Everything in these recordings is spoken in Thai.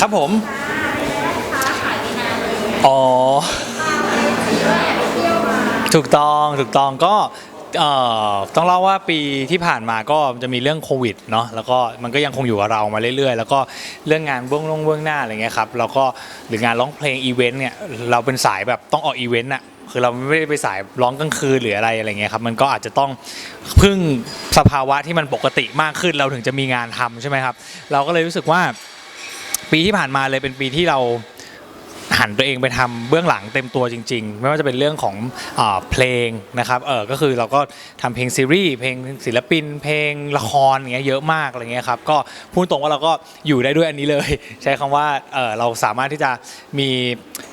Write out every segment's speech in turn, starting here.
ครับผม อ๋อ ถูกต้องถูกต้องก็ต้องเล่าว่าปีที่ผ่านมาก็จะมีเรื่องโควิดเนาะแล้วก็มันก็ยังคงอยู่กับเรามาเรื่อยๆ แล้วก็เรื่องงานเบื้องลงเบื้องหน้าอะไรเงี้ยครับแล้วก็หรืองานร้องเพลงอีเวนต์เนี่ยเราเป็นสายแบบต้องออกอีเวนต์อะคือเราไม่ได้ไปสายร้องกลางคืนหรืออะไรอะไรเงี้ยครับมันก็อาจจะต้องพึ่งสภาวะที่มันปกติมากขึ้นเราถึงจะมีงานทำใช่ไหมครับ เราก็เลยรู้สึกว่า ปีที่ผ่านมาเลยเป็นปีที่เราหันตัวเองไปทำเบื้องหลังเต็มตัวจริง ๆ ไม่ว่าจะเป็นเรื่องของอเพลงนะครับเออก็คือเราก็ทำเพลงซีรีส์เพลงศิลปิน เพลงละครอย่างเงี้ยเยอะมากอะไรเงี้ยครับก็พูดตรงว่าเราก็อยู่ได้ด้วยอันนี้เลย ใช้คำว่าเออเราสามารถที่จะมี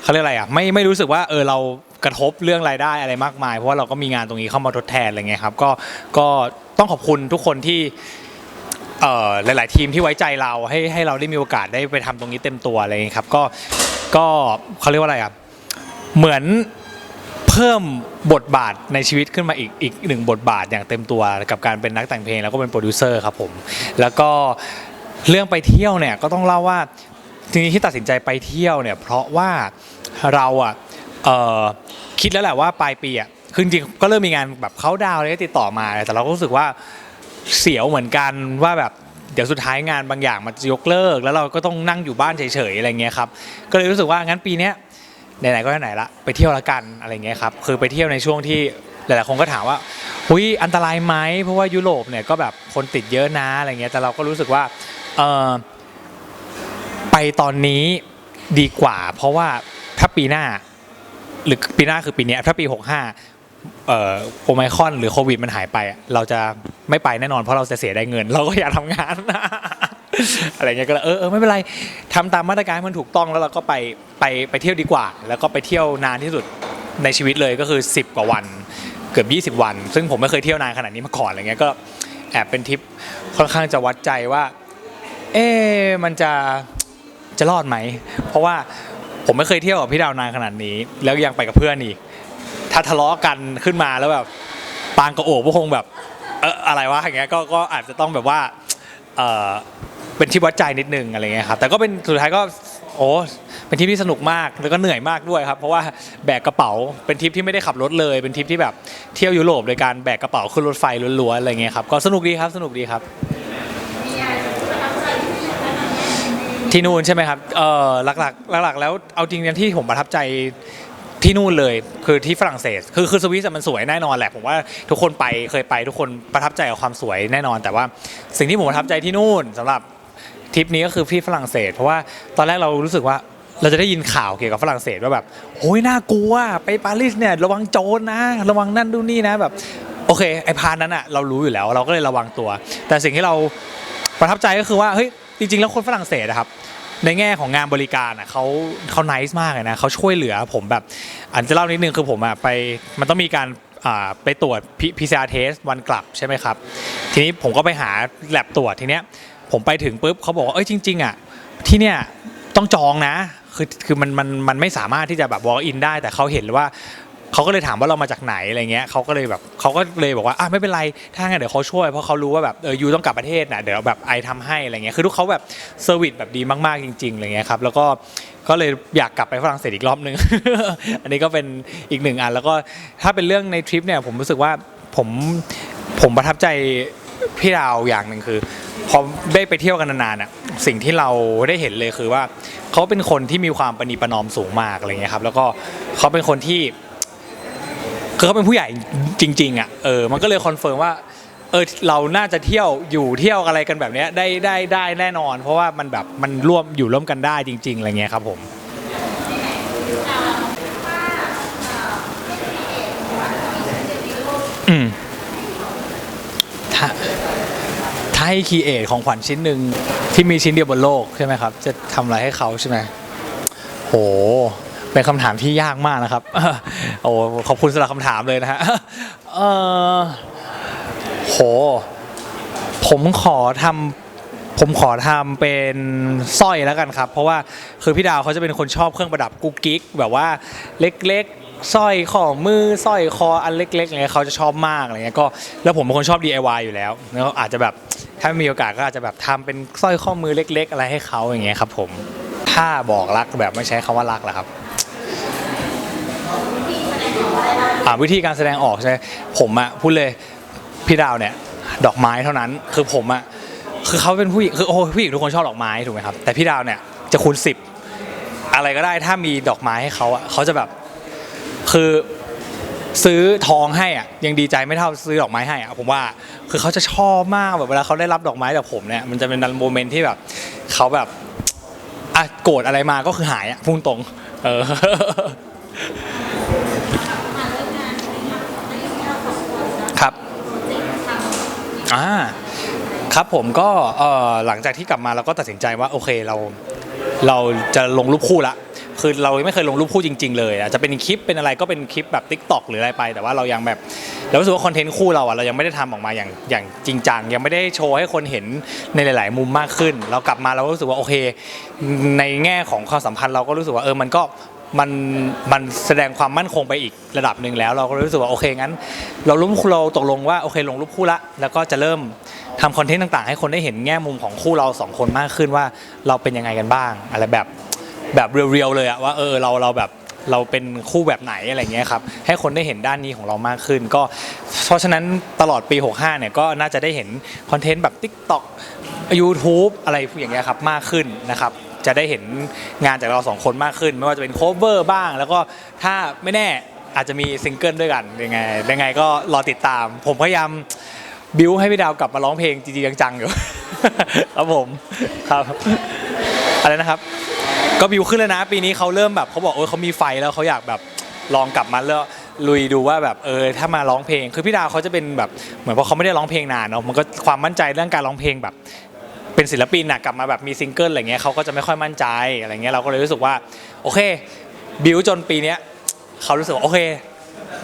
เขาเรียกอะไรอะไม่ไม่รู้สึกว่าเออเรากระทบเรื่องรายได้อะไรมากมาย เพราะว่าเราก็มีงานตรงนี้เข้ามาทดแทนอะไรเงี้ยครับก็ก็ต้องขอบคุณทุกคนที่ เอ่อหลาย ๆ ทีมที่ไว้ใจเราให้ให้เราได้มีโอกาสได้ไปทำตรงนี้เต็มตัวอะไรอย่างเงี้ยครับก็ก็เขาเรียกว่าอะไรอะเหมือนเพิ่มบทบาทในชีวิตขึ้นมาอีกอีกหนึ่งบทบาทอย่างเต็มตัวกับการเป็นนักแต่งเพลงแล้วก็เป็นโปรดิวเซอร์ครับผมแล้วก็เรื่องไปเที่ยวเนี่ยก็ต้องเล่าว่าทีนี้ที่ตัดสินใจไปเที่ยวเนี่ยเพราะว่าเราอะเอ่อคิดแล้วแหละว่าปลายปีอะคือจริงๆก็เริ่มมีงานแบบเขาดาวน์อะไรก็ติดต่อมา แต่เราก็รู้สึกว่า เสียวเหมือนกันว่าแบบเดี๋ยวสุดท้ายงานบางอย่างมันจะยกเลิก แล้วเราก็ต้องนั่งอยู่บ้านเฉยๆอะไรเงี้ยครับก็เลยรู้สึกว่างั้นปีเนี้ยไหนๆก็ไหนละไปเที่ยวละกันอะไรเงี้ยครับคือไปเที่ยวในช่วงที่หลายๆคนก็ถามว่าหุยอันตรายไหมเพราะว่ายุโรปเนี่ยก็แบบคนติดเยอะนะอะไรเงี้ยแต่เราก็รู้สึกว่าเออไปตอนนี้ดีกว่า เพราะว่าถ้าปีหน้าหรือปีหน้าคือปีนี้ถ้าปี 65 โอไมคอนหรือโควิดมันหายไป เราจะไม่ไปแน่นอนเพราะเราจะเสียได้เงิน เราก็อยากทำงาน อะไรเงี้ยก็เลยเออเออไม่เป็นไรทำตามมาตรการให้มันถูกต้องแล้วเราก็ไปไปไปเที่ยวดีกว่า แล้วก็ไปเที่ยวนานที่สุดในชีวิตเลยก็คือ 10 กว่าวันเกือบ20 วัน ซึ่งผมไม่เคยเที่ยวนานขนาดนี้มาก่อนอะไรเงี้ยก็แอบเป็นทริปค่อนข้างจะวัดใจว่า เอ๊มันจะจะรอดไหม เพราะว่าผมไม่เคยเที่ยวกับพี่ดาวนานขนาดนี้ แล้วยังไปกับเพื่อนอีก ถ้าทะเลาะกันขึ้นมาแล้วแบบปางกระโอบก็คงแบบเอออะไรวะอย่างเงี้ยก็ก็อาจจะต้องแบบว่าเออเป็นที่วัดใจนิดนึงอะไรเงี้ยครับแต่ก็เป็นสุดท้ายก็โอ้เป็นทริปที่สนุกมากแล้วก็เหนื่อยมากด้วยครับ เพราะว่าแบกกระเป๋าเป็นทริปที่ไม่ได้ขับรถเลย เป็นทริปที่แบบเที่ยวยุโรปโดยการแบกกระเป๋าขึ้นรถไฟล้วนๆอะไรเงี้ยครับก็สนุกดีครับสนุกดีครับ ที่นู่นใช่ไหมครับเออหลักๆหลักๆ แล้วเอาจริงๆที่ผมประทับใจ ที่นู่นเลยคือที่ฝรั่งเศส คือคือสวิสอะมันสวยแน่นอนแหละผมว่าทุกคนไปเคยไปทุกคนประทับใจกับความสวยแน่นอน แต่ว่าสิ่งที่ผมประทับใจที่นู่นสำหรับทริปนี้ก็คือที่ฝรั่งเศส เพราะว่าตอนแรกเรารู้สึกว่าเราจะได้ยินข่าวเกี่ยวกับฝรั่งเศสว่าแบบโอ้ยน่ากลัวไปปารีสเนี่ยระวังโจรนะ ระวังนั่นดูนี่นะแบบโอเคไอพาร์ทนั้นอะเรารู้อยู่แล้ว เราก็เลยระวังตัว แต่สิ่งที่เราประทับใจก็คือว่าเฮ้ยจริงๆแล้วคนฝรั่งเศสอะครับ ในแง่ของงานบริการอะเขาเขา nice มากเลยนะเขาช่วยเหลือผมแบบอันจะเล่านิดนึงคือผมอะไปมันต้องมีการไปตรวจ P- PCR test วันกลับใช่ไหมครับ ทีนี้ผมก็ไปหาแลบตรวจทีเนี้ยผมไปถึงปุ๊บเขาบอกว่าเอ้ยจริงๆอะที่เนี่ยต้องจองนะคือคือมันมันมันไม่สามารถที่จะแบบ walk in ได้แต่เขาเห็นว่า เขาก็เลยถามว่าเรามาจากไหนอะไรเงี้ยเขาก็เลยแบบเขาก็เลยบอกว่าอะไม่เป็นไรถ้างั้นเดี๋ยวเขาช่วยเพราะเขารู้ว่าแบบเออยูต้องกลับประเทศนะเดี๋ยวแบบไอทำให้อะไรเงี้ยคือทุกเขาแบบเซอร์วิสแบบดีมากๆจริงๆอะไรเงี้ยครับแล้วก็ก็เลยอยากกลับไปฝรั่งเศสอีกรอบนึง อันนี้ก็เป็นอีกหนึ่งอัน แล้วก็ถ้าเป็นเรื่องในทริปเนี่ยผมรู้สึกว่าผมผมประทับใจพี่ดาวอย่างหนึ่งคือพอได้ไปเที่ยวกันนานๆอะสิ่งที่เราได้เห็นเลยคือว่าเขาเป็นคนที่มีความประนีประนอมสูงมากอะไรเงี้ยครับแล้วก็เขาเป็นคนที่ คือเขาเป็นผู้ใหญ่จริงๆอะเออมันก็เลยคอนเฟิร์มว่าเออเราน่าจะเที่ยวอยู่เที่ยวอะไรกันแบบเนี้ยได้ได้ได้แน่นอน เพราะว่ามันแบบมันร่วมอยู่ร่วมกันได้จริง ๆอะไรเงี้ยครับผม อืมถ้าถ้าให้คีเอทของขวัญชิ้นหนึ่งที่มีชิ้นเดียวบนโลกใช่ไหมครับ จะทำอะไรให้เขาใช่ไหมโห เป็นคำถามที่ยากมากนะครับ โอ้ขอบคุณสำหรับคำถามเลยนะฮะเออโห ผมขอทำผมขอทำเป็นสร้อยแล้วกันครับ เพราะว่าคือพี่ดาวเขาจะเป็นคนชอบเครื่องประดับกุ๊กกิ๊กแบบว่าเล็กๆสร้อยข้อมือสร้อยคออันเล็กๆอะไรเงี้ยเขาจะชอบมากอะไรเงี้ยก็แล้วผมเป็นคนชอบ DIY อยู่แล้วแล้วอาจจะแบบถ้ามีโอกาสก็อาจจะแบบทำเป็นสร้อยข้อมือเล็ก ๆ อะไรให้เขาอย่างเงี้ยครับผมถ้าบอกรักแบบไม่ใช้คำว่ารักล่ะครับ อ่าวิธีการแสดงออกใช่ไหมผมอะพูดเลยพี่ดาวเนี่ยดอกไม้เท่านั้นคือผมอะคือเขาเป็นผู้หญิงคือโอ้ผู้หญิงทุกคนชอบดอกไม้ถูกไหมครับแต่พี่ดาวเนี่ยจะคูณสิบอะไรก็ได้ถ้ามีดอกไม้ให้เขาอะเขาจะแบบคือซื้อทองให้อะยังดีใจไม่เท่าซื้อดอกไม้ให้อะผมว่าคือเขาจะชอบมากแบบเวลาเขาได้รับดอกไม้จากผมเนี่ยมันจะเป็นโมเมนต์ที่แบบเขาแบบอะโกรธอะไรมาก็คือหายอะพุ่งตรง เออ ครับ อ่าครับผมก็เอ่อหลังจากที่กลับมาเราก็ตัดสินใจว่าโอเคเราเราจะลงรูปคู่ละคือเราไม่เคยลงรูปคู่จริง ๆ เลยอาจจะเป็นคลิปเป็นอะไรก็เป็นคลิปแบบ t ิ k t o k หรืออะไรไป แต่ว่าเรายังแบบเรารู้สึกว่าคอนเทนต์คู่เราอะเรายังไม่ได้ทำออกมาอย่างอย่างจริงจังยังไม่ได้โชว์ให้คนเห็นในหลาย ๆ มุมมากขึ้น เรากลับมาเราก็รู้สึกว่าโอเค ในแง่ของความสัมพันธ์เราก็รู้สึกว่าเออมันก็ มันมันแสดงความมั่นคงไปอีกระดับหนึ่งแล้ว เราก็รู้สึกว่าโอเคงั้น เรารู้เราตกลงว่าโอเคลงรูปคู่ละแล้วก็จะเริ่มทำคอนเทนต์ต่างๆ ให้คนได้เห็นแง่มุมของคู่เราสองคนมากขึ้นว่าเราเป็นยังไงกันบ้าง อะไรแบบแบบเรียวๆเลยอะว่าเออเราเราแบบเราเป็นคู่แบบไหนอะไรเงี้ยครับให้คนได้เห็นด้านนี้ของเรามากขึ้น ก็เพราะฉะนั้นตลอดปี 65 เนี่ยก็น่าจะได้เห็นคอนเทนต์แบบ TikTok YouTube อะไรอย่างเงี้ยครับมากขึ้นนะครับ จะได้เห็นงานจากเราสองคนมากขึ้น ไม่ว่าจะเป็นโคเวอร์บ้าง แล้วก็ถ้าไม่แน่อาจจะมีซิงเกิลด้วยกันยังไงยังไงก็รอติดตาม ผมพยายามบิวให้พี่ดาวกลับมาร้องเพลงจริงๆจังๆอยู่ ครับผมครับอะไรนะครับ ก็บิวขึ้นแล้วนะ ปีนี้เขาเริ่มแบบเขาบอกเออเขามีไฟแล้วเขาอยากแบบลองกลับมาแล้วลุยดูว่าแบบเออถ้ามาร้องเพลง คือพี่ดาวเขาจะเป็นแบบเหมือนเพราะเขาไม่ได้ร้องเพลงนานเนาะมันก็ความมั่นใจเรื่องการร้องเพลงแบบ เป็นศิลปินนะกลับมาแบบมีซิงเกิลอะไรเงี้ยเขาก็จะไม่ค่อยมั่นใจอะไรเงี้ยเราก็เลยรู้สึกว่าโอเคบิวจนปีเนี้ยเขารู้สึกว่าโอเค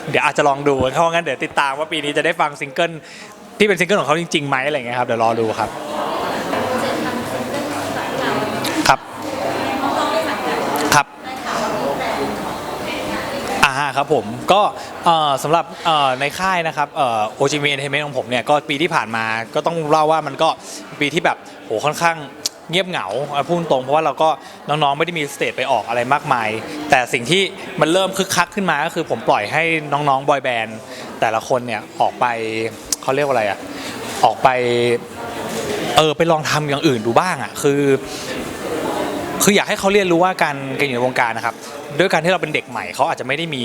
เดี๋ยวอาจจะลองดูเพราะงั้นเดี๋ยวติดตามว่าปีนี้จะได้ฟังซิงเกิลที่เป็นซิงเกิลของเขาจริงๆไหมอะไรเงี้ยครับเดี๋ยวรอดูครับครับครับ อ่า ครับผมก็สำหรับในค่ายนะครับเอ่อ OGM Entertainment ของผมเนี่ยก็ปีที่ผ่านมาก็ต้องเล่าว่ามันก็ปีที่แบบโหค่อนข้างเงียบเหงาพูดตรงเพราะว่าเราก็น้องๆไม่ได้มีสเตจไปออกอะไรมากมาย แต่สิ่งที่มันเริ่มคึกคักขึ้นมาก็คือผมปล่อยให้น้องๆบอยแบนด์แต่ละคนเนี่ยออกไปเขาเรียกว่าอะไรอะออกไปเออไปลองทำอย่างอื่นดูบ้างอะคือ คืออยากให้เขาเรียนรู้ว่าการการอยู่ในวงการนะครับ ด้วยการที่เราเป็นเด็กใหม่เขาอาจจะไม่ได้มี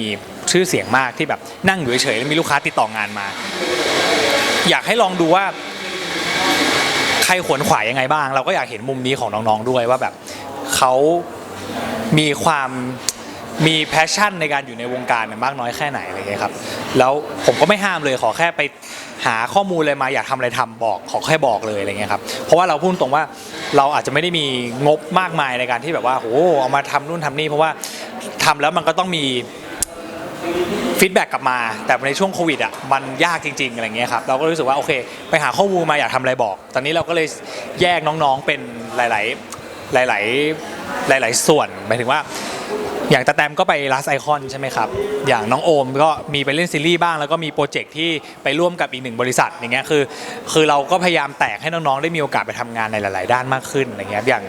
ชื่อเสียงมากที่แบบนั่งอยู่เฉยๆแล้วมีลูกค้าติดต่องานมา อยากให้ลองดูว่า ใครขวนขวายยังไงบ้าง เราก็อยากเห็นมุมนี้ของน้องๆด้วยว่าแบบเขามีความมีแพชชั่นในการอยู่ในวงการมากน้อยแค่ไหนอะไรเงี้ยครับแล้วผมก็ไม่ห้ามเลยขอแค่ไปหาข้อมูลอะไรมาอยากทำอะไรทำบอกขอแค่บอกเลยอะไรเงี้ยครับเพราะว่าเราพูดตรงว่าเราอาจจะไม่ได้มีงบมากมายในการที่แบบว่าโอ้เอามาทำนู่นทำนี่เพราะว่า ทำแล้วมันก็ต้องมีฟีดแบ็กกลับมา แต่ในช่วงโควิดอะมันยากจริงๆอะไรเงี้ยครับเราก็รู้สึกว่าโอเค ไปหาข้อมูลมาอยากทำอะไรบอก ตอนนี้เราก็เลยแยกน้องๆเป็นหลาย ๆ หลาย ๆ หลาย ๆ ส่วนหมายถึงว่า อย่างตาแตมก็ไปลาสไอคอนใช่ไหมครับ อย่างน้องโอมก็มีไปเล่นซีรีส์บ้าง แล้วก็มีโปรเจกต์ที่ไปร่วมกับอีกหนึ่งบริษัทอย่างเงี้ยคือ คือเราก็พยายามแตกให้น้องๆ ได้มีโอกาสไปทำงานในหลาย ๆ ด้านมากขึ้นอะไรเงี้ยอย่าง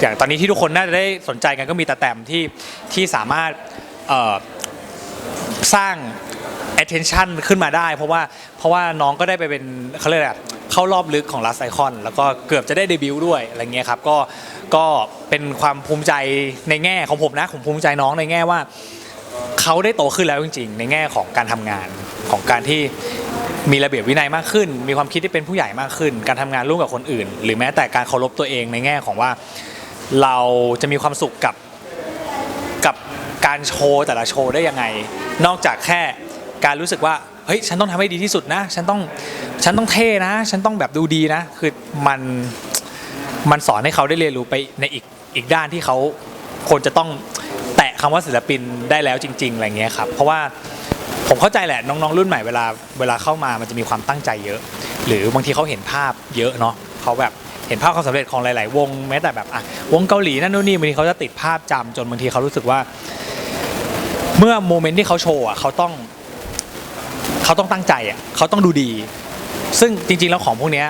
อย่างตอนนี้ที่ทุกคนน่าจะได้สนใจกันก็มีตาแตมที่ที่สามารถสร้าง attention ขึ้นมาได้ เพราะว่าเพราะว่าน้องก็ได้ไปเป็นเขาเรียกอะไรเข้ารอบลึกของ Last Icon แล้วก็เกือบจะได้เดบิวต์ด้วยอะไรเงี้ยครับก็ก็เป็นความภูมิใจในแง่ของผมนะผมภูมิใจน้องในแง่ว่าเขาได้โตขึ้นแล้วจริง ๆ ในแง่ของการทำงานของการที่มีระเบียบวินัยมากขึ้น มีความคิดที่เป็นผู้ใหญ่มากขึ้น การทำงานร่วมกับคนอื่น หรือแม้แต่การเคารพตัวเองในแง่ของว่า เราจะมีความสุขกับกับการโชว์แต่ละโชว์ได้ยังไง นอกจากแค่การรู้สึกว่าเฮ้ยฉันต้องทำให้ดีที่สุดนะ ฉันต้องฉันต้องเท่นะ ฉันต้องแบบดูดีนะ คือมันมันสอนให้เขาได้เรียนรู้ไปในอีกอีกด้านที่เขาควรจะต้องแตะคำว่าศิลปินได้แล้วจริง ๆอะไรเงี้ยครับเพราะว่าผมเข้าใจแหละน้องๆรุ่นใหม่เวลาเวลาเข้ามามันจะมีความตั้งใจเยอะ หรือบางทีเขาเห็นภาพเยอะเนาะเขาแบบ เห็นภาพความสำเร็จของหลาย ๆ วงแม้แต่แบบอะวงเกาหลีนั่นนู่นนี่บางทีเขาจะติดภาพจำจนบางทีเขารู้สึกว่า เมื่อโมเมนต์ที่เขาโชว์อะเขาต้องเขาต้องตั้งใจอะเขาต้องดูดี ซึ่งจริง ๆ แล้วของพวกนี้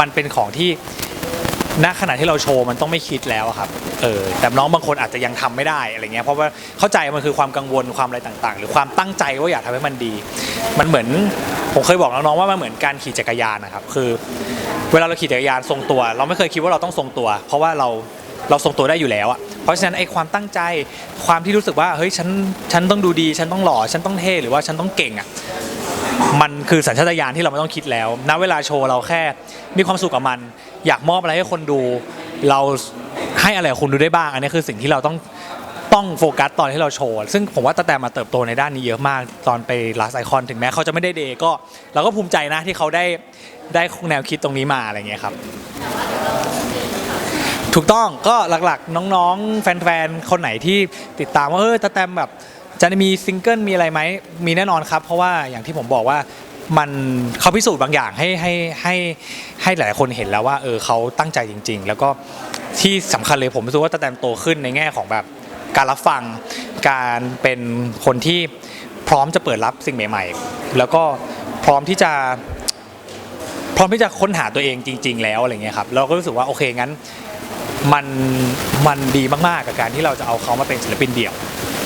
มันเป็นของที่ ณขณะที่เราโชว์มันต้องไม่คิดแล้วอะครับเออแต่น้องบางคนอาจจะยังทำไม่ได้อะไรเงี้ยเพราะว่าเข้าใจมันคือความกังวลความอะไรต่างๆ หรือความตั้งใจว่าอยากทำให้มันดี มันเหมือนผมเคยบอกน้องๆว่ามันเหมือนการขี่จักรยานนะครับคือ เวลาเราขี่จักรยานทรงตัว เราไม่เคยคิดว่าเราต้องทรงตัว เพราะว่าเราเราทรงตัวได้อยู่แล้วอะเพราะฉะนั้นไอ้ความตั้งใจความที่รู้สึกว่าเฮ้ยฉันฉันต้องดูดี ฉันต้องหล่อฉันต้องเท่หรือว่าฉันต้องเก่งอะ มันคือสัญชาตญาณที่เราไม่ต้องคิดแล้ว ณ เวลาโชว์เราแค่มีความสุขกับมัน อยากมอบอะไรให้คนดู เราให้อะไรกับคุณดูได้บ้าง อันนี้คือสิ่งที่เราต้องต้องโฟกัสตอนที่เราโชว์ ซึ่งผมว่าตาแต่มาเติบโตในด้านนี้เยอะมาก ตอนไปลาสไอคอนถึงแม้เขาจะไม่ได้เดย์ก็ เราก็ภูมิใจนะที่เขาได้ได้แนวคิดตรงนี้มาอะไรเงี้ยครับ ถูกต้องก็หลักๆ น้องๆ แฟนๆ คนไหนที่ติดตามว่าเออตาแตมแบบ จะมีซิงเกิลมีอะไรไหมมีแน่นอนครับ เพราะว่าอย่างที่ผมบอกว่ามันเขาพิสูจน์บางอย่างให้ให้ให้ให้หลายคนเห็นแล้วว่าเออเขาตั้งใจจริง ๆ แล้วก็ที่สำคัญเลยผมรู้สึกว่าตาแตมโตขึ้นในแง่ของแบบการรับฟังการเป็นคนที่พร้อมจะเปิดรับสิ่งใหม่ ๆ แล้วก็พร้อมที่จะ พร้อมที่จะค้นหาตัวเองจริง ๆ แล้วอะไรเงี้ยครับเราก็รู้สึกว่าโอเคงั้นมันมันดีมากๆกับการที่เราจะเอาเขามาเป็นศิลปินเดี่ยว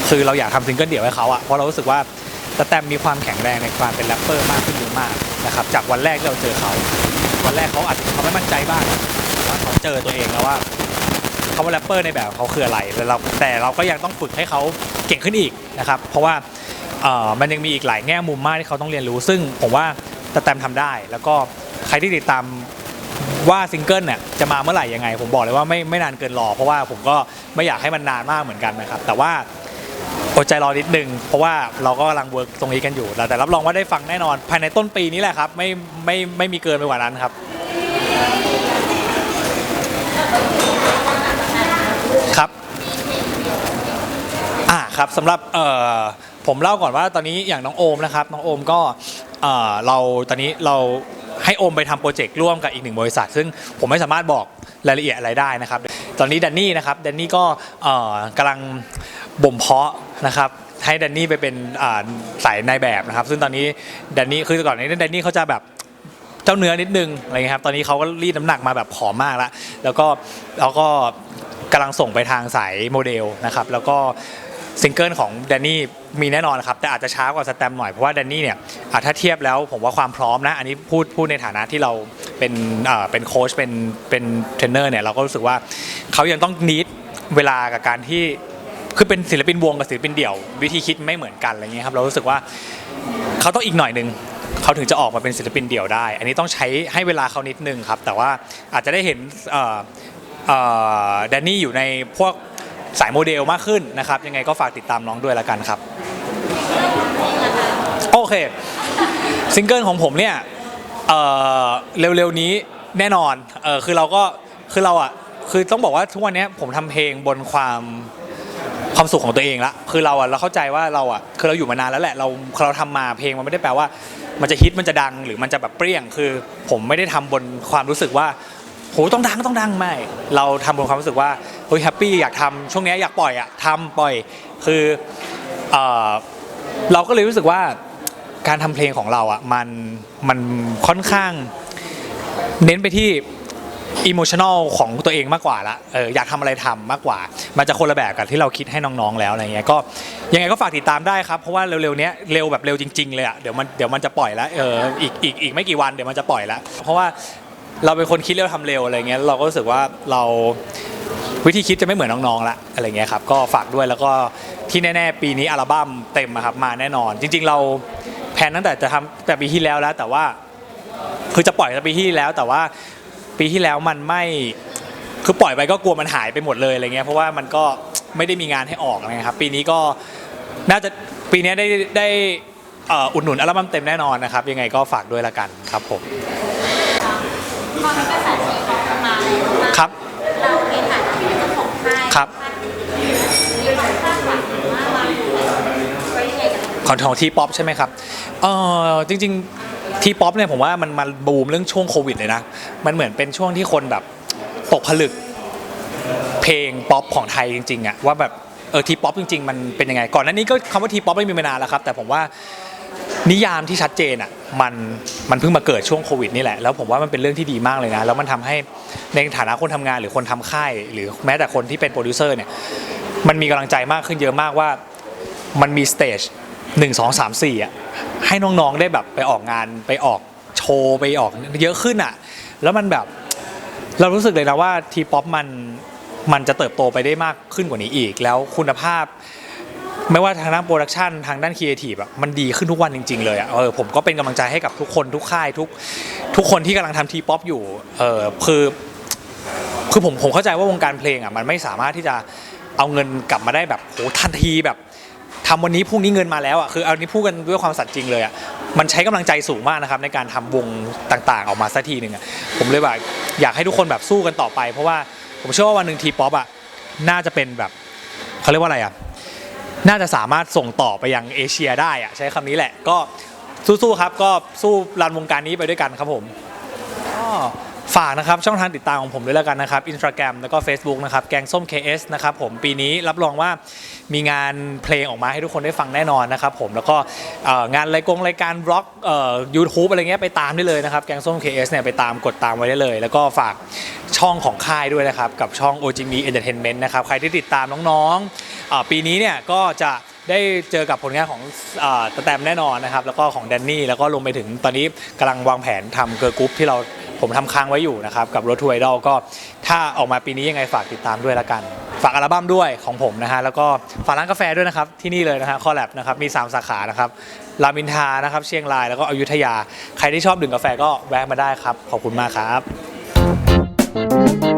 คือเราอยากทำซิงเกิลเดี่ยวให้เขาอะเพราะเรารู้สึกว่าตาแตมมีความแข็งแรงในการเป็นแรปเปอร์มากขึ้นเยอะมากนะครับจากวันแรกที่เราเจอเขาวันแรกเขาอาจจะเขาไม่มั่นใจบ้างว่าเขาเจอตัวเองแล้วว่าเขาว่าแรปเปอร์ในแบบเขาคืออะไรแล้วเราแต่เราก็ยังต้องฝึกให้เขาเก่งขึ้นอีกนะครับ เพราะว่ามันยังมีอีกหลายแง่มุมมากที่เขาต้องเรียนรู้ ซึ่งผมว่าตาแตมทำได้ แล้วก็ใครที่ติดตามว่าซิงเกิลเนี่ยจะมาเมื่อไหร่ยังไง ผมบอกเลยว่าไม่ไม่นานเกินรอ เพราะว่าผมก็ไม่อยากให้มันนานมากเหมือนกันนะครับ แต่ว่า อดใจรอนิดนึง เพราะว่าเราก็กำลังเวิร์กตรงนี้กันอยู่ แต่รับรองว่าได้ฟังแน่นอน ภายในต้นปีนี้แหละครับ ไม่ไม่ไม่มีเกินไปกว่านั้นครับ ครับอ่าครับสำหรับเอ่อผมเล่าก่อนว่าตอนนี้อย่างน้องโอมนะครับน้องโอมก็เอ่อเราตอนนี้เราให้โอมไปทำโปรเจกต์ร่วมกับอีกหนึ่งบริษัท ซึ่งผมไม่สามารถบอกรายละเอียดอะไรได้นะครับ ตอนนี้แดนนี่นะครับแดนนี่ก็เอ่อกำลัง บ่มเพาะนะครับให้แดนนี่ไปเป็นสายนายแบบนะครับ ซึ่งตอนนี้แดนนี่คือก่อนหนานี้แดนนี่เขาจะแบบเจ้าเนื้อนิดนึงอะไรเงี้ยครับตอนนี้เขาก็รีดน้ำหนักมาแบบผอมมากแล้ว แล้วก็แล้วก็กำลังส่งไปทางสายโมเดลนะครับแล้วก็ซิงเกิลของแดนนี่มีแน่นอนครับแต่อาจจะช้ากว่าสแตมหน่อยเพราะว่าแดนนี่เนี่ยถ้าเทียบแล้วผมว่าความพร้อมนะอันนี้พูดพูดในฐานะที่เราเป็นเอ่อเป็นโค้ชเป็นเป็นเทรนเนอร์เนี่ยเราก็รู้สึกว่าเขายังต้องนิดเวลากับการที่ คือเป็นศิลปินวงกับศิลปินเดี่ยว วิธีคิดไม่เหมือนกันอะไรเงี้ยครับเรารู้สึกว่าเขาต้องอีกหน่อยหนึ่งเขาถึงจะออกมาเป็นศิลปินเดี่ยวได้ อันนี้ต้องใช้ให้เวลาเขานิดนึงครับ แต่ว่าอาจจะได้เห็นแดนนี่อยู่ในพวกสายโมเดลมากขึ้นนะครับ ยังไงก็ฝากติดตามน้องด้วยละกันครับ โอเค ซิงเกิลของผมเนี่ยเร็วๆนี้แน่นอนคือเราก็คือเราอะคือต้องบอกว่าทุกวันนี้ผมทำเพลงบนความ ความสุขของตัวเองละคือเราอะเราเข้าใจว่าเราอะคือเราอยู่มานานแล้วแหละเราเราทำมาเพลงมันไม่ได้แปลว่า มันจะฮิตมันจะดังหรือมันจะแบบเปรี้ยง คือ ผมไม่ได้ทำบนความรู้สึกว่าโหต้องดังต้องดังไม่ เราทำบนความรู้สึกว่าเฮ้ยแฮปปี้อยากทำช่วงเนี้ยอยากปล่อยอะทำปล่อย คือเอ่อเราก็เลยรู้สึกว่าการทำเพลงของเราอะมันมันค่อนข้าง เน้นไปที่ อิโมชันอลของตัวเองมากกว่าละเอออยากทำอะไรทำมากกว่า มันจะคนละแบบกับที่เราคิดให้น้องๆแล้วอะไรเงี้ยก็ยังไงก็ฝากติดตามได้ครับ เพราะว่าเร็วๆเนี้ยเร็วแบบเร็วจริงๆเลยอะเดี๋ยวมันเดี๋ยวมันจะปล่อยแล้วเอออีกอีกอีกไม่กี่วันเดี๋ยวมันจะปล่อยแล้วเพราะว่าเราเป็นคนคิดเร็วทำเร็วอะไรเงี้ยเราก็รู้สึกว่าเราวิธีคิดจะไม่เหมือนน้องๆละอะไรเงี้ยครับก็ฝากด้วยแล้วก็ที่แน่ๆ ปีนี้อัลบั้มเต็มอะครับมาแน่นอน จริง ๆ เราแพลนตั้งแต่จะทำแต่ปีที่แล้วแล้วแต่ว่า คือจะปล่อยตั้งปีที่แล้วแต่ว่า ปีที่แล้วมันไม่คือปล่อยไปก็กลัวมันหายไปหมดเลยอะไรเงี้ยเพราะว่ามันก็ไม่ได้มีงานให้ออกนะครับปีนี้ก็น่าจะปีนี้ได้ได้เอ่ออุดหนุนอัลบั้มเต็มแน่นอนนะครับ ยังไงก็ฝากด้วยละกันครับผมพอมีกระแสที่ออกมาแล้วว่าครับเราในฐานะที่เป็นเจ้าของค่ายครับมีความคาดหวังหรือว่าวางแผนไว้ยังไงกับของของทีป๊อปใช่ไหมครับเออจริง ๆ ทีป๊อปเนี่ยผมว่ามันมันบูมเรื่องช่วงโควิดเลยนะ มันเหมือนเป็นช่วงที่คนแบบตกผลึกเพลงป๊อปของไทยจริงๆอะว่าแบบเออทีป๊อปจริงๆ มันเป็นยังไง ก่อนหน้านี้ก็คำว่าทีป๊อปไม่มีมานานแล้วครับ แต่ผมว่านิยามที่ชัดเจนอะมันมันเพิ่งมาเกิดช่วงโควิดนี่แหละ แล้วผมว่ามันเป็นเรื่องที่ดีมากเลยนะ แล้วมันทำให้ในฐานะคนทำงานหรือคนทำค่าย หรือแม้แต่คนที่เป็นโปรดิวเซอร์เนี่ยมันมีกำลังใจมากขึ้นเยอะมากว่ามันมีสเตจ หนึ่งสองสามสี่อะให้น้องๆได้แบบไปออกงานไปออกโชว์ไปออกเยอะขึ้นอะ แล้วมันแบบเรารู้สึกเลยนะว่าทีป๊อปมันมันจะเติบโตไปได้มากขึ้นกว่านี้อีก แล้วคุณภาพ ไม่ว่าทางด้านโปรดักชันทางด้านครีเอทีฟอะมันดีขึ้นทุกวันจริง ๆ เลยอะเออผมก็เป็นกำลังใจให้กับทุกคนทุกค่ายทุกทุกคนที่กำลังทำทีป๊อปอยู่เออคือ คือผมผมเข้าใจว่าวงการเพลงอะมันไม่สามารถที่จะเอาเงินกลับมาได้แบบโหทันทีแบบ ทำวันนี้พรุ่งนี้เงินมาแล้วอะคือเอานี้พูดกันด้วยความสัตย์จริงเลยอะมันใช้กำลังใจสูงมากนะครับในการทำวงต่างๆ ออกมาสักทีหนึ่งอะผมเลยแบบอยากให้ทุกคนแบบสู้กันต่อไป เพราะว่าผมเชื่อว่าวันหนึ่งทีป๊อปอะน่าจะเป็นแบบเขาเรียกว่าอะไรอะน่าจะสามารถส่งต่อไปยังเอเชียได้อะใช้คำนี้แหละก็สู้ๆครับก็สู้รันวงการนี้ไปด้วยกันครับผมก็ ฝากนะครับช่องทางติดตามของผมด้วยแล้วกันนะครับอินสตาแกรมแล้วก็ Facebook นะครับแกงส้ม KS นะครับผมปีนี้รับรองว่ามีงานเพลงออกมาให้ทุกคนได้ฟังแน่นอนนะครับผมแล้วก็เอ่องานรายกงรายการบล็อกยูทูบอะไรเงี้ยไปตามได้เลยนะครับแกงส้ม KS เนี่ยไปตามกดตามไว้ได้เลย แล้วก็ฝากช่องของค่ายด้วยนะครับกับช่อง OGM Entertainment นะครับใครที่ติดตามน้องๆอ่าปีนี้เนี่ยก็จะได้เจอกับผลงานของอ่าตะแตมแน่นอนนะครับแล้วก็ของแดนนี่แล้วก็รวมไปถึงตอนนี้กำลังวางแผนทำเกิร์ลกรุ๊ปที่เรา ผมทำค้างไว้อยู่นะครับ กับรถทัวร์ไอดอลก็ถ้าออกมาปีนี้ยังไงฝากติดตามด้วยละกัน ฝากอัลบั้มด้วยของผมนะฮะแล้วก็ฝากร้านกาแฟด้วยนะครับ ที่นี่เลยนะฮะคอแลบนะครับมี 3 สาขานะครับรามอินทานะครับเชียงรายแล้วก็อยุธยา ใครที่ชอบดื่มกาแฟก็แวะมาได้ครับ ขอบคุณมากครับ